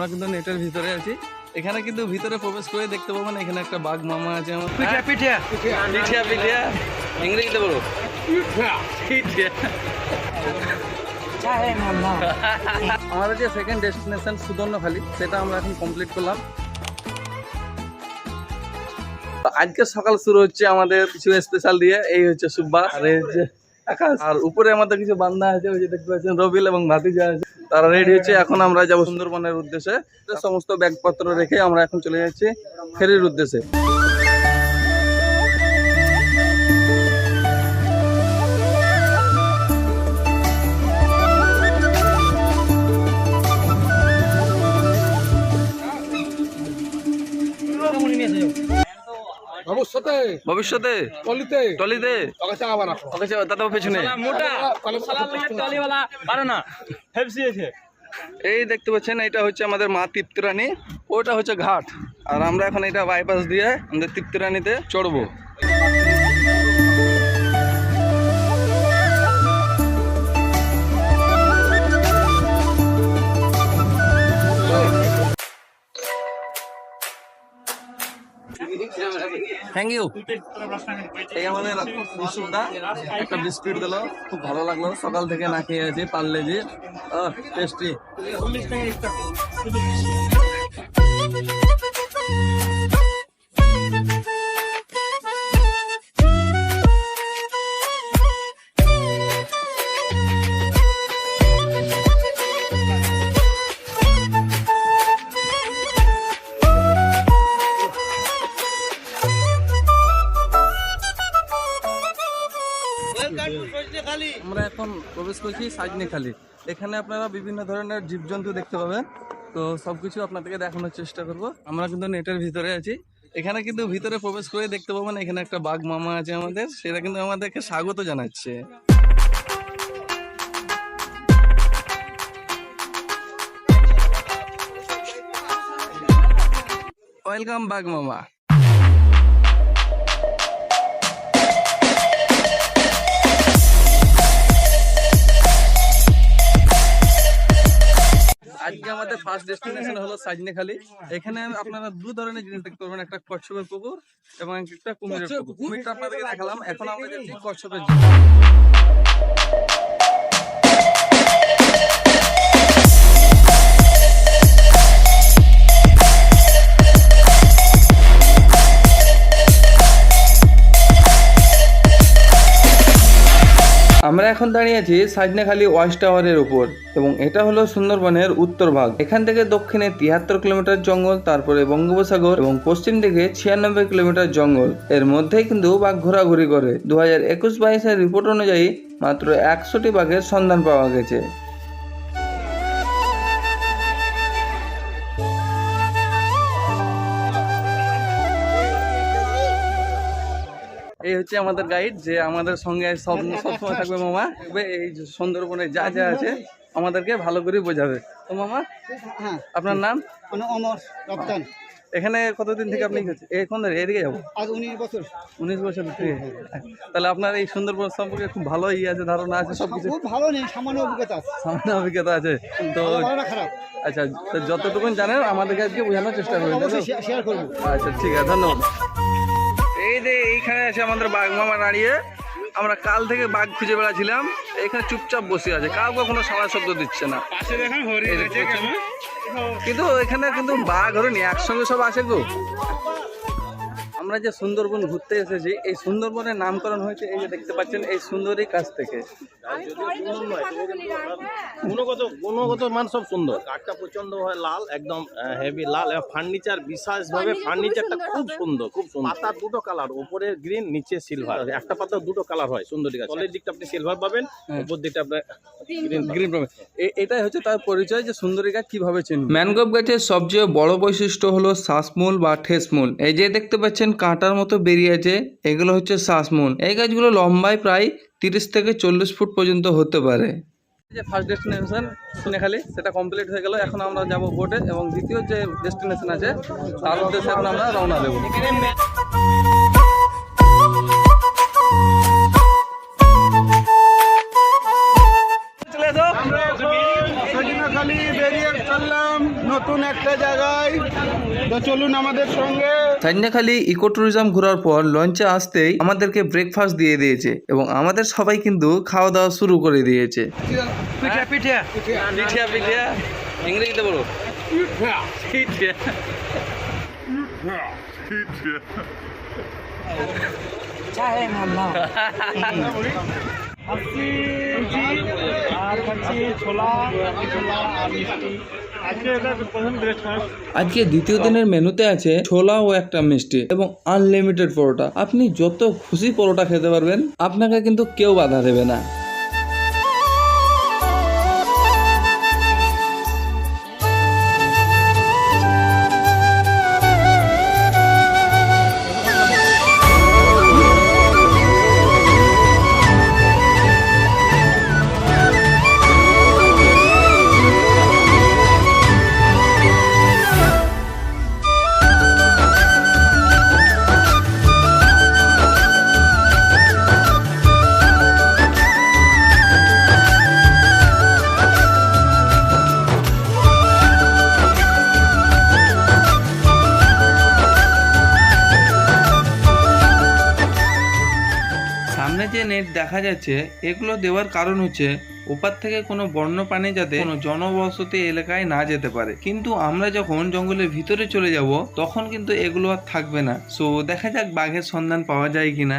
আমরা কিন্তু নেটের ভিতরে আছি। এখানে কিন্তু ভিতরে প্রবেশ করে দেখতে পাবেন এখানে একটা বাঘ মামা আছে আমার। পিঠা পিঠা। পিঠিয়া পিঠিয়া ইংরেজিতে বলো। আমাদের যে সেকেন্ড ডেস্টিনেশন সুদর্ণখালি সেটা আমরা এখন কমপ্লিট করলাম। আজকে সকাল শুরু হচ্ছে আমাদের কিছু স্পেশাল দিয়ে এই হচ্ছে সুব্বা আর এই হচ্ছে আকাশ। আর উপরে আমাদের কিছু বান্দা আছে ওই যে দেখতে পাচ্ছেন রবিল এবং ভাতিজা আছে। তারা রেডি হচ্ছে, এখন আমরা যাব সুন্দরবনের উদ্দেশ্যে। সমস্ত ব্যাগপত্র রেখে আমরা এখন চলে যাচ্ছি ফেরির উদ্দেশ্যে। ভবিষ্যতে? ভবিষ্যতে? টলিতে? টলিতে? ওকে চাওয়া রাখো ওকে দাদা পেছনে। পারে না। হেপসিয়েছে এই দেখতে পাচ্ছেন এটা হচ্ছে আমাদের মা তৃপ্তিরানী। ওটা হচ্ছে ঘাট। আর আমরা এখন এটা বাইপাস দিয়ে আমাদের তৃপ্তিরানীতে চড়বো। থ্যাংক ইউ এই আমাদের একটা বিস্কুট দিল, খুব ভালো লাগল। সকাল থেকে না খেয়ে আছি, পারলে যে টেস্টি করছি সাজনেখালি এখানে আপনারা বিভিন্ন ধরনের জীবজন্তু দেখতে পাবেন। তো সবকিছু আপনাদেরকে দেখানোর চেষ্টা করব। আমরা কিন্তু নেটের ভিতরে আছি। এখানে কিন্তু ভিতরে প্রবেশ করে দেখতে পাবেন, এখানে একটা বাঘ মামা আছে আমাদের। সেটা কিন্তু আমাদেরকে স্বাগত জানাচ্ছে। ওয়েলকাম বাঘ মামা। আমাদের ফার্স্ট ডেস্টিনেশন হলো সাজনেখালি এখানে আপনারা দু ধরনের জিনিস দেখতে পারবেন একটা কচ্ছপের পুকুর এবং একটা কুমিরের পুকুর। কুমিরটা আপনাদেরকে দেখালাম। এখন আমরা যাচ্ছি কচ্ছপের এখন দাঁড়িয়ে আছি সাজনাখালি ওয়াচ টাওয়ারের উপর এবং এটা হলো সুন্দরবনের উত্তর ভাগ। এখান থেকে দক্ষিণে তিয়াত্তর কিলোমিটার জঙ্গল, তারপরে বঙ্গোপসাগর এবং পশ্চিম দিকে ছিয়ানব্বই কিলোমিটার জঙ্গল। এর মধ্যেই কিন্তু বাঘ ঘোরাঘুরি করে। দু হাজার একুশ বাইশের রিপোর্ট অনুযায়ী মাত্র একশোটি বাঘের সন্ধান পাওয়া গেছে। এই হচ্ছে আমাদের গাইড যে আমাদের সঙ্গে সব সবসময় থাকবে মামা। এই সুন্দরবনে যা যা আছে আমাদেরকে ভালো করে বোঝাবে। তো মামা হ্যাঁ। আপনার নাম? অমর রপ্তান। এখানে কতদিন থেকে আপনি এখন এদিকে যাব। উনিশ বছর। উনিশ বছর থেকে তাহলে আপনার এই সুন্দরবন সম্পর্কে খুব ভালো ই আছে ধারণা আছে সব কিছু খুব ভালো নেই সামান্য অভিজ্ঞতা আছে। সামান্য অভিজ্ঞতা আছে। তো আচ্ছা তো যতটুকুন জানেন আমাদেরকে আজকে বোঝানোর চেষ্টা করবেন করব। আচ্ছা ঠিক আছে ধন্যবাদ। এই যে এইখানে আছে আমাদের বাঘ মামা দাঁড়িয়ে। আমরা কাল থেকে বাঘ খুঁজে বেড়াছিলাম এখানে চুপচাপ বসে আছে। কাউকে কোনো সাড়া শব্দ দিচ্ছে না? কিন্তু এখানে কিন্তু বাঘ হরিণী একসঙ্গে সব আসে গো। আমরা যে সুন্দরবন ঘুরতে এসেছি এই সুন্দরবনের নামকরণ হয়েছে এই যে দেখতে পাচ্ছেন এই সুন্দরী কাছ থেকে। গুণগত গুণগত মান সব সুন্দর। কাঠটা প্রচণ্ড হয় লাল একদম হেভি লাল এবং ফার্নিচার বিশেষভাবে ফার্নিচারটা খুব সুন্দর খুব সুন্দর। পাতা দুটো কালার উপরে গ্রিন নিচে সিলভার একটা পাতা দুটো কালার হয় সুন্দরী দিকে তলের দিকটা আপনি সিলভার পাবেন উপর দিকটা আপনার গ্রিন গ্রিন প্রমে এটাই হচ্ছে তার পরিচয় যে সুন্দরী গাছ কীভাবে চিনবে ম্যানগ্রোভ গাছের সবচেয়ে বড় বৈশিষ্ট্য হলো শ্বাসমূল বা ঠেসমূল। এই যে দেখতে পাচ্ছেন কাঁটার মতো বেরিয়ে আছে, এগুলো হচ্ছে শ্বাসমূল। এই গাছগুলো লম্বায় প্রায় তিরিশ থেকে চল্লিশ ফুট পর্যন্ত হতে পারে। যে ফার্স্ট ডেস্টিনেশন সুনেখালি সেটা কমপ্লিট হয়ে গেল। এখন আমরা যাব বোটে এবং দ্বিতীয় যে ডেস্টিনেশন আছে, তার উদ্দেশ্যে এখন আমরা রওনা দেবো। নতুন একটা জায়গায়। তো চলুন আমাদের সঙ্গে। সান্যাখালি ইকো ট্যুরিজম ঘোরার পর লঞ্চে আসতেই আমাদেরকে ব্রেকফাস্ট দিয়ে দিয়েছে এবং আমাদের সবাই কিন্তু খাওয়া দাওয়া শুরু করে দিয়েছে। পিঠা পিঠা। পিঠা পিঠা। ইংরেজিতে বলো। পিঠা। আর ছোলা ছোলা আর মিষ্টি। আজকে দ্বিতীয় দিনের মেনুতে আছে ছোলা ও একটা মিষ্টি এবং আনলিমিটেড পরোটা। আপনি যত খুশি পরোটা খেতে পারবেন, আপনাকে কিন্তু কেউ বাধা দেবে না। যাচ্ছে, এগুলো দেওয়ার কারণ হচ্ছে ওপার থেকে কোনো বন্য প্রাণী যাতে কোনো জনবসতি এলাকায় না যেতে পারে। কিন্তু আমরা যখন জঙ্গলের ভিতরে চলে যাব, তখন কিন্তু এগুলো আর থাকবে না। সো দেখা যাক বাঘের সন্ধান পাওয়া যায় কিনা।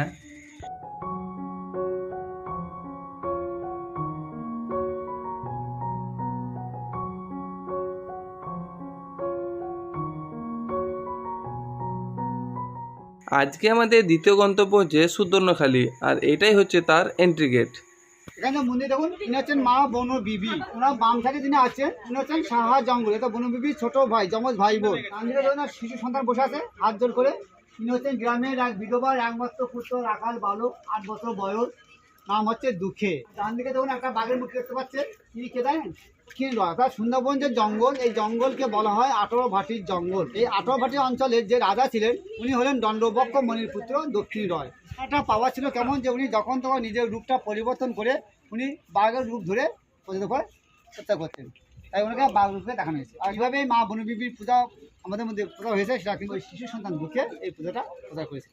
আজকে আমাদের দ্বিতীয় গন্তব্য হচ্ছে সুদর্ণখালী, আর এটাই হচ্ছে তার এন্ট্রি গেট এখানে মন্দির দেখুন ইনি হচ্ছেন মা বন বিবি। ওনার বাম সাইডে যিনি আছেন উনি হচ্ছেন সাহা জঙ্গল। এটা বন বিবির ছোট ভাই যমজ ভাই বোন শিশু সন্তান বসে আছে, হাত জোর করে। তিনি হচ্ছেন গ্রামের এক বিধবার, একমাত্র পুত্র রাখাল বালক, আট বছর বয়স। নাম হচ্ছে দুঃখে। ডান দিকে দেখুন একটা বাঘের মুখ দেখতে পাচ্ছেন তিনি কে জানেন? অর্থাৎ সুন্দরবন যে জঙ্গল, এই জঙ্গলকে বলা হয় আঠারো ভাটির জঙ্গল। এই আঠারো ভাটি অঞ্চলের যে রাজা ছিলেন, উনি হলেন দণ্ডবক্ষ মণির পুত্র দক্ষিণ রয়। একটা পাওয়া ছিল কেমন যে উনি যখন তখন নিজের রূপটা পরিবর্তন করে উনি বাঘের রূপ ধরে প্রতিষ্ঠা করে চেষ্টা করতেন। তাই ওনাকে বাঘ রূপে দেখানো হয়েছে। আর এইভাবে মা বনবিবির পূজা আমাদের মধ্যে পূজা হয়েছে, সেটা কিন্তু শিশু সন্তান দুঃখে এই পূজাটা পূজা করেছে।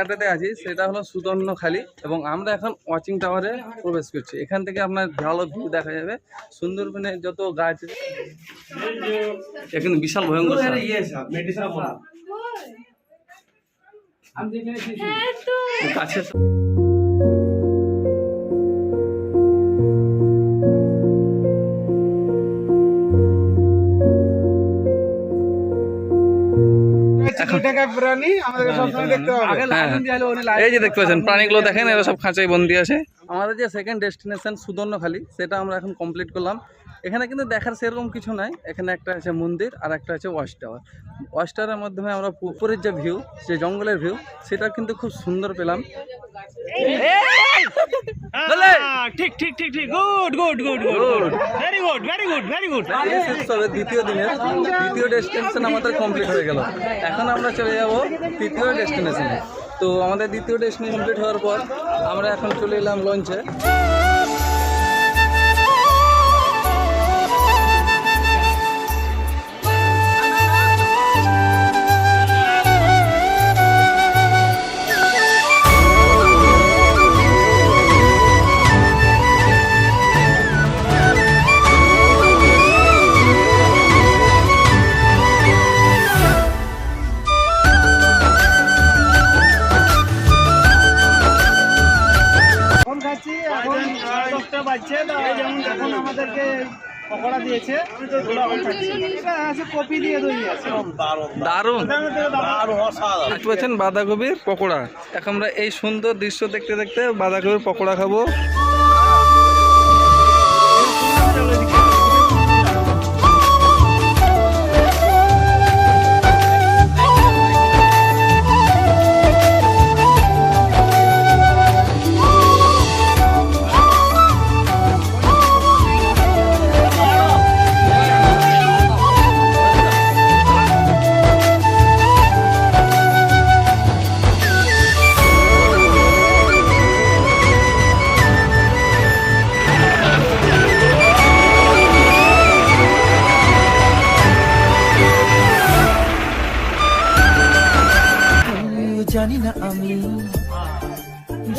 জায়গাটাতে আছি সেটা হলো সুদর্ণখালী এবং আমরা এখন ওয়াচিং টাওয়ারে প্রবেশ করছি। এখান থেকে আপনার ভালো ভিউ দেখা যাবে। সুন্দরবনের যত গাছ এখানে বিশাল ভয়ঙ্কর সাপ। এই যে দেখতে পাচ্ছেন প্রাণীগুলো দেখেন এরা সব খাঁচায় বন্দি আছে। আমাদের যে সেকেন্ড ডেস্টিনেশন সুদর্ণখালী সেটা আমরা এখন কমপ্লিট করলাম। এখানে কিন্তু দেখার সেরকম কিছু নাই। এখানে একটা আছে মন্দির আর একটা আছে ওয়াচ টাওয়ার ওয়াচ টাওয়ারের মাধ্যমে আমরা উপরের যে ভিউ যে জঙ্গলের ভিউ সেটা কিন্তু খুব সুন্দর পেলাম। ঠিক ঠিক ঠিক ঠিক। Good good good good very good very good very good দ্বিতীয় দিনের দ্বিতীয় ডেস্টিনেশন আমাদের কমপ্লিট হয়ে গেল। এখন আমরা চলে যাব তৃতীয় ডেস্টিনেশনে তো আমাদের দ্বিতীয় ডেস্টিনেশন কমপ্লিট হওয়ার পর আমরা এখন চলে এলাম লঞ্চে পকোড়া দিয়েছে। আছে কপি দিয়ে তৈরি আছে। দারুণ। ওটার দারুণ। দেখতে পাচ্ছেন বাঁধাকপির পকোড়া। এখন আমরা এই সুন্দর দৃশ্য দেখতে দেখতে বাঁধাকপির পকোড়া খাব। না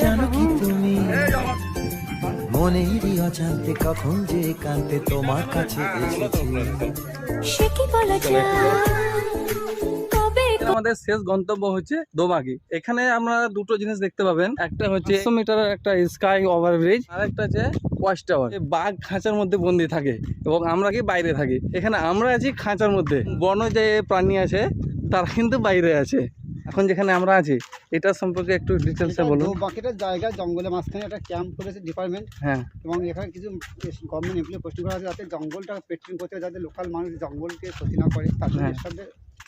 জানো কি তুমি? মনেরই অজান্তে কখন যে কান্তে তোমার কাছে এসেছি। সে কি বলা আমাদের শেষ গন্তব্য হচ্ছে দোবাগি। এখানে আমরা দুটো জিনিস দেখতে পাবেন। একটা হচ্ছে একশো মিটারের একটা স্কাই ওভারব্রিজ। আর একটা হচ্ছে ওয়াচ টাওয়ার। বাঘ খাঁচার মধ্যে বন্দি থাকে এবং আমরা কি বাইরে থাকি? এখানে আমরা আছি খাঁচার মধ্যে। বন যে প্রাণী আছে তারা কিন্তু বাইরে আছে। এখন যেখানে আমরা আছি এটা সম্পর্কে একটু ডিটেলসে বলুন। বাকিটা জায়গা জঙ্গলে মাঝখানে একটা ক্যাম্প করেছে ডিপার্টমেন্ট হ্যাঁ। এবং এখানে কিছু গভর্নমেন্ট এমপ্লয় পোস্টিং করা আছে যাতে জঙ্গলটা পেট্রোলিং করতে যাতে লোকাল মানুষ জঙ্গলকে ক্ষতি না করে তার জন্য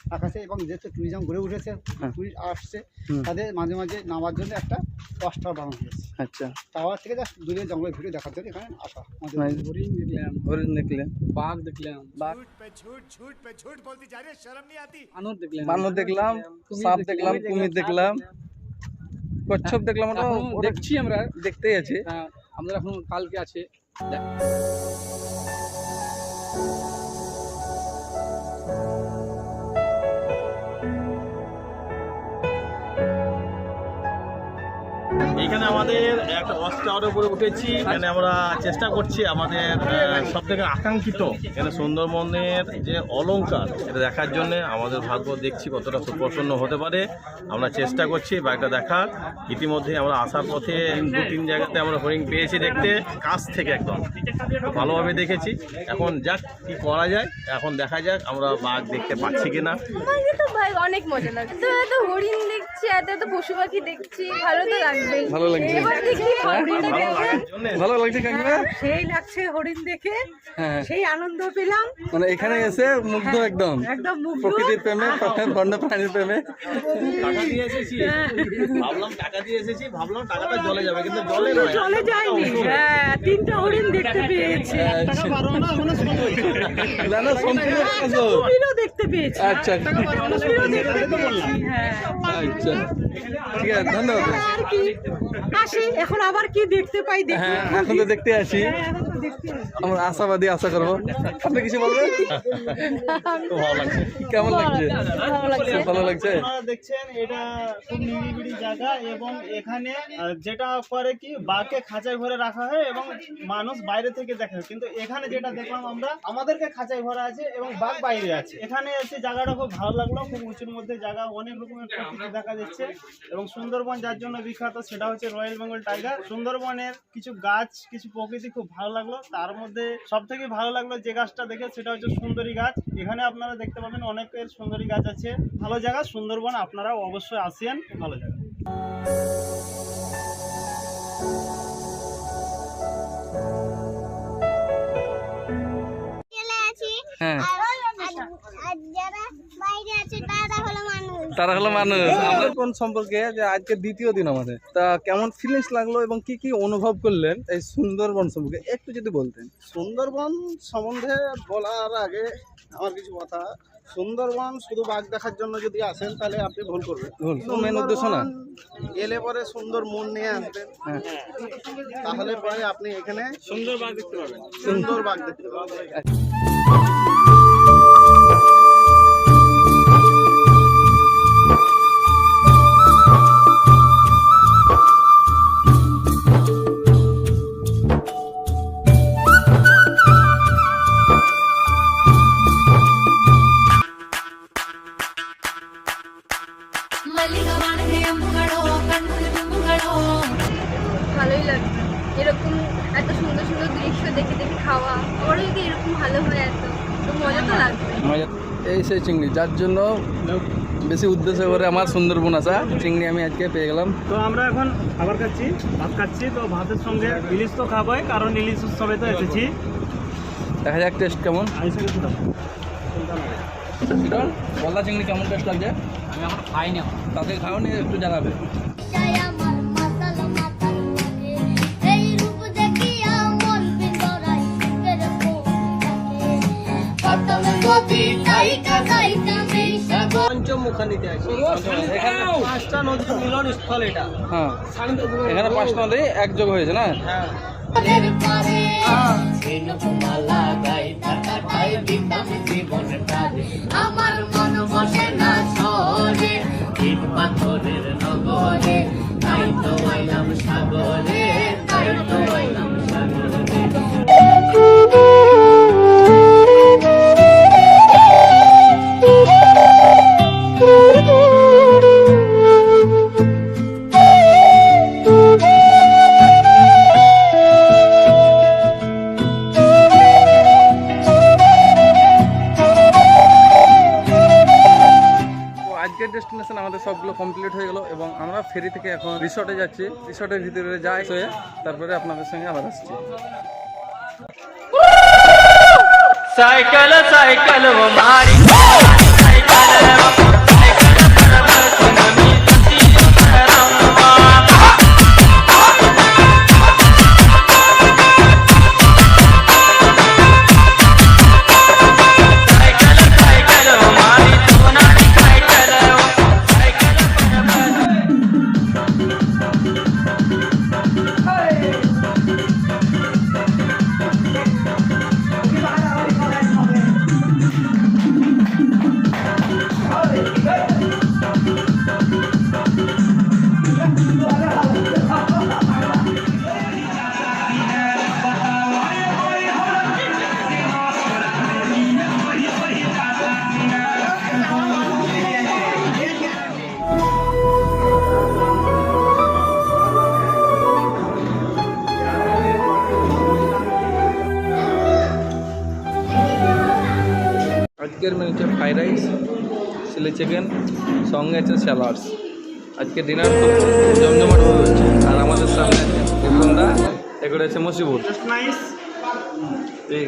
হ্যাঁ। রাখাছে এবং যেহেতু ট্যুরিজম গড়ে উঠেছে হ্যাঁ। টুরিস্ট আসছে তাদের মাঝে মাঝে নামার জন্য একটা টাওয়ার বানানো হয়েছে। আচ্ছা। টাওয়ার থেকে জাস্ট দূরে জঙ্গলের ভিডিও দেখার জন্য এখানে আসা। আমাদের হ্যাঁ। হরিণ দেখলাম। হরিণ দেখলেন। বাঘ দেখলাম। বাঘ। বানর দেখলাম। বানর দেখলাম সাপ দেখলাম, দেখলাম কুমির দেখলাম। কচ্ছপ দেখলাম ওটা এখন দেখছি আমরা। দেখতেই আছে। হ্যাঁ, আমাদের এখন কালকে আছে। এখানে আমাদের একটা ওয়াচ টাওয়ারের উপরে উঠেছি। এখানে আমরা চেষ্টা করছি আমাদের সব থেকে আকাঙ্ক্ষিত এখানে সুন্দরবনের যে অলঙ্কার এটা দেখার জন্য আমাদের ভাগ্য দেখছি কতটা সুপ্রসন্ন হতে পারে। আমরা চেষ্টা করছি বাইকটা দেখার। ইতিমধ্যে আমরা আসার পথে দু তিন জায়গাতে আমরা হরিণ পেয়েছি দেখতে, কাছ থেকে একদম। ভালোভাবে দেখেছি। এখন যাক, কি করা যায়, এখন দেখা যাক আমরা বাঘ দেখতে পাচ্ছি কিনা। অনেক মজা লাগছে। হরিণ দেখছি, এত এত পশু পাখি দেখছি, ভালো তো লাগবেই। ভালো লাগছে। হরিণটা ভালো লাগছে কাকিমা? সেই লাগছে হরিণ দেখে। হ্যাঁ। সেই আনন্দ পেলাম। মানে এখানে এসে মুগ্ধ একদম। একদম মুগ্ধ। প্রকৃতির প্রেমে বন্য প্রাণীর প্রেমে। টাকা দিয়ে এসেছি। ভাবলাম টাকা দিয়ে এসেছি ভাবলাম টাকাটা জলে যাবে কিন্তু জলে নয়। চলে যায়নি। হ্যাঁ তিনটা হরিণ দেখতে পেয়েছি। আচ্ছা। না না সম্পূর্ণ দেখতে পেয়েছি। আচ্ছা কুমিরও দেখতে পেয়েছি। হ্যাঁ। আচ্ছা। ঠিক আছে ধন্যবাদ। আসি এখন আবার কি দেখতে পাই দেখি হ্যাঁ হ্যাঁ, এখন তো দেখতে আসি। আমরা আশাবাদী আশা করব। আপনি কিছু বলবেন? খুব ভালো লাগছে। কেমন লাগছে? ভালো লাগছে। দেখছেন এটা খুব নিরিবিলি জায়গা এবং এখানে যেটা করে কি বাঘকে খাঁচায় ভরে রাখা হয় এবং মানুষ বাইরে থেকে দেখে। কিন্তু এখানে যেটা দেখলাম আমরা আমাদেরকে খাঁচায় ভরা আছে এবং বাঘ বাইরে আছে। এখানে এসে জায়গাটা খুব ভালো লাগল খুব উঁচুর মধ্যে জায়গা অনেক রকমের প্রকৃতি দেখা যাচ্ছে এবং সুন্দরবন যার জন্য বিখ্যাত সেটা হচ্ছে রয়্যাল বেঙ্গল টাইগার। সুন্দরবনের কিছু গাছ কিছু প্রকৃতি খুব ভালো লাগল। তার মধ্যে সব থেকে ভালো লাগল যে গাছটা দেখে সেটা হচ্ছে সুন্দরী গাছ। এখানে আপনারা দেখতে পাবেন অনেকের সুন্দরী গাছ আছে। ভালো জায়গা সুন্দরবন আপনারা অবশ্যই আসেন। ভালো জায়গা। হ্যাঁ। আর যারা বাইরে আছে তারা হলো মানুষ। কোন সম্পর্কে যে আজকে দ্বিতীয় দিন আমাদের তা কেমন ফিলিংস লাগল এবং কি কি অনুভব করলেন এই সুন্দরবন সম্পর্কে? একটু যদি বলতেন। সুন্দরবন সম্বন্ধে বলার আগে আমার কিছু কথা। সুন্দরবন শুধু বাঘ দেখার জন্য যদি আসেন তাহলে আপনি ভুল করবেন। ভুল মেন উদ্দেশ্য না। এলে পরে সুন্দর মন নিয়ে আসবেন। হ্যাঁ। তাহলে পরে আপনি এখানে সুন্দর বাঘ দেখতে পাবেন। সুন্দর বাঘ দেখতে পাবেন। যার জন্য বেশি উদ্দেশ্য করে আমার সুন্দরবন আসা চিংড়ি আমি আজকে পেয়ে গেলাম। তো আমরা এখন খাবার খাচ্ছি ভাত খাচ্ছি তো ভাতের সঙ্গে ইলিশ তো খাবোই কারণ ইলিশ উৎসবে তো এসেছি। দেখা যাক টেস্ট কেমন। গলদা চিংড়ি কেমন টেস্ট লাগছে? আমি এখন খাইনি তাদের খাওনি একটু জানাবে। আমার মাতাল মাতাল লাগে। পঞ্চমুখানিতে আছি। পাঁচটা নদীর মিলন স্থল এটা। হ্যাঁ। এখানে পাঁচটা নদী একযোগ হয়েছে না? হ্যাঁ। আজকের ডেস্টিনেশন আমাদের সবগুলো কমপ্লিট হয়ে গেল এবং আমরা ফেরি থেকে এখন রিসর্টে যাচ্ছি। রিসর্টের ভিতরে যাই হয়ে তারপরে আপনাদের সঙ্গে আবার আসছি। সাইকেল সাইকেল চিলি চিকেন সঙ্গে আছে স্যালাডস। আজকে ডিনার তো জমজমাট হচ্ছে আর আমাদের সামনে দা এগুলো আছে মুসিবুর ঠিক